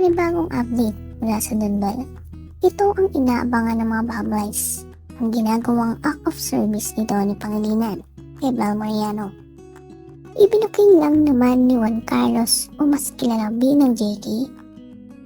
panibagong update mula sa Dunbel. Ito ang inaabangan ng mga Bablies, ang ginagawang act of service ni Pangilinan kay Bel Mariano. Ibinuking lang naman ni Juan Carlos o mas kilala bilang JK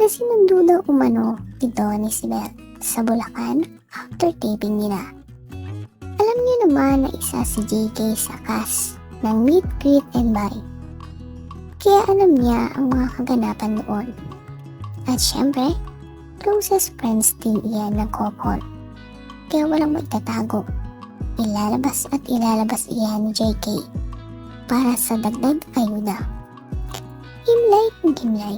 na sinundo umano ni si Bel sa Bulacan after taping nila. Alam niyo naman na isa si JK sa cast ng Meet, Greet, and Buy. Kaya alam niya ang mga kaganapan doon. At syempre, closest friends din iyan ng couple. Kaya walang magtatago. Ilalabas at ilalabas iyan ni JK para sa dagdag ayuda. Himlay kung himlay.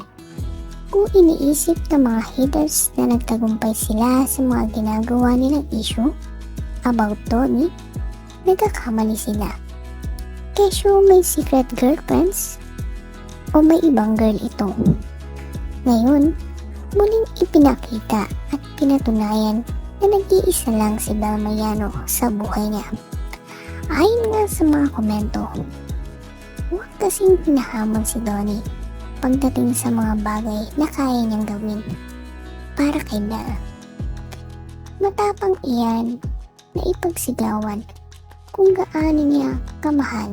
Kung iniisip ng mga haters na nagtagumpay sila sa mga ginagawa nilang issue about Tony, nagkakamali sila. Kesyo may secret girlfriends o may ibang girl ito. Ngayon, muling ipinakita at pinatunayan na nag-iisa lang si Bel Mariano sa buhay niya. Ayon nga sa mga komento, huwag kasing pinahamon si Donnie pagdating sa mga bagay na kaya niyang gawin para kay Bel. Matapang iyan na ipagsigawan kung gaano niya kamahal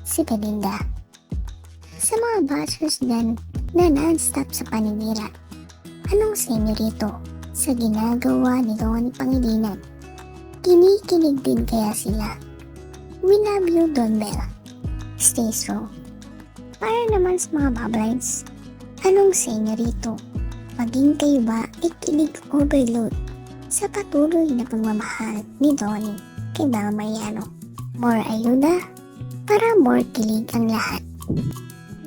si Belinda. Sa mga bashers din na non-stop sa paninira, anong sa inyo rito sa ginagawa ni Don Pangilinan? Kinikilig din kaya sila? We love you, Don Bell. Stay strong. Para naman sa mga bablines, anong sa inyo rito? Maging kayo ba ay kilig overload sa patuloy na pagmamahal ni Donnie kay Bel Mariano? More ayuda para more kilig ang lahat.